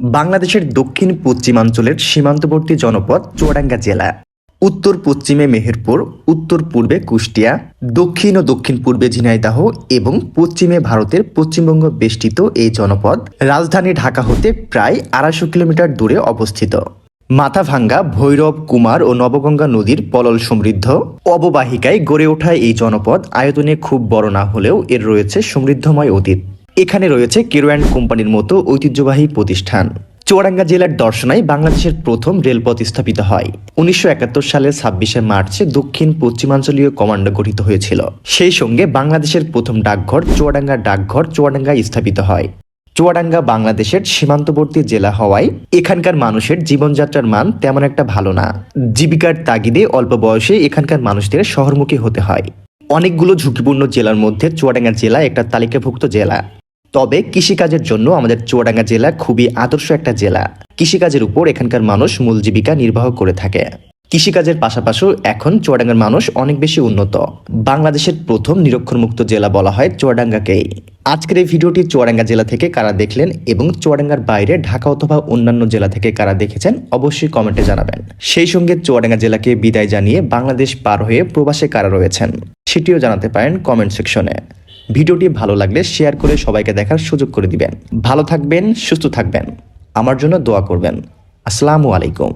বাংলাদেশের দক্ষিণ পশ্চিমাঞ্চলের সীমান্তবর্তী জনপদ চুয়াডাঙ্গা জেলা। উত্তর পশ্চিমে মেহেরপুর, উত্তর পূর্বে কুষ্টিয়া, দক্ষিণ ও দক্ষিণ পূর্বে ঝিনাইদাহ এবং পশ্চিমে ভারতের পশ্চিমবঙ্গ বেষ্টিত এই জনপদ রাজধানী ঢাকা হতে প্রায় আড়াইশো কিলোমিটার দূরে অবস্থিত। মাথাভাঙ্গা, ভৈরব, কুমার ও নবগঙ্গা নদীর পলল সমৃদ্ধ। অববাহিকায় গড়ে ওঠা এই জনপদ আয়তনে খুব বড় না হলেও এর রয়েছে সমৃদ্ধময় অতীত। এখানে রয়েছে কেরোয়ান কোম্পানির মতো ঐতিহ্যবাহী প্রতিষ্ঠান। চুয়াডাঙ্গা জেলার দর্শনায় বাংলাদেশের প্রথম রেলপথ স্থাপিত হয়। উনিশশো একাত্তর সালের ছাব্বিশে মার্চে দক্ষিণ পশ্চিমাঞ্চলীয় কমান্ডো গঠিত হয়েছিল। সেই সঙ্গে বাংলাদেশের প্রথম ডাকঘর চুয়াডাঙ্গা ডাকঘর চুয়াডাঙ্গায় স্থাপিত হয়। চুয়াডাঙ্গা বাংলাদেশের সীমান্তবর্তী জেলা হওয়ায় এখানকার মানুষের জীবনযাত্রার মান তেমন একটা ভালো না। জীবিকার তাগিদে অল্প বয়সে এখানকার মানুষদের শহরমুখী হতে হয়। অনেকগুলো ঝুঁকিপূর্ণ জেলার মধ্যে চুয়াডাঙ্গা জেলা একটা তালিকাভুক্ত জেলা। তবে কৃষিকাজের জন্য আমাদের চুয়াডাঙ্গা জেলা খুবই আদর্শ একটা জেলা। কৃষিকাজের উপর এখানকার মানুষ মূল জীবিকা নির্বাহ করে থাকে। কৃষিকাজের পাশাপাশি এখন চুয়াডাঙ্গার মানুষ অনেক বেশি উন্নত। বাংলাদেশের প্রথম নিরক্ষরমুক্ত জেলা বলা হয় চুয়াডাঙ্গাকেই। আজকের এই ভিডিওটি চুয়াডাঙ্গা জেলা থেকে কারা দেখলেন এবং চুয়াডাঙ্গার বাইরে ঢাকা অথবা অন্যান্য জেলা থেকে কারা দেখেছেন অবশ্যই কমেন্টে জানাবেন। সেই সঙ্গে চুয়াডাঙ্গা জেলাকে বিদায় জানিয়ে বাংলাদেশ পার হয়ে প্রবাসে কারা রয়েছেন, সেটিও জানাতে পারেন কমেন্ট সেকশনে। ভিডিওটি ভালো লাগলে শেয়ার করে সবাইকে দেখার সুযোগ করে দিবেন। ভালো থাকবেন, সুস্থ থাকবেন। আমার জন্য দোয়া করবেন। আসসালামু আলাইকুম।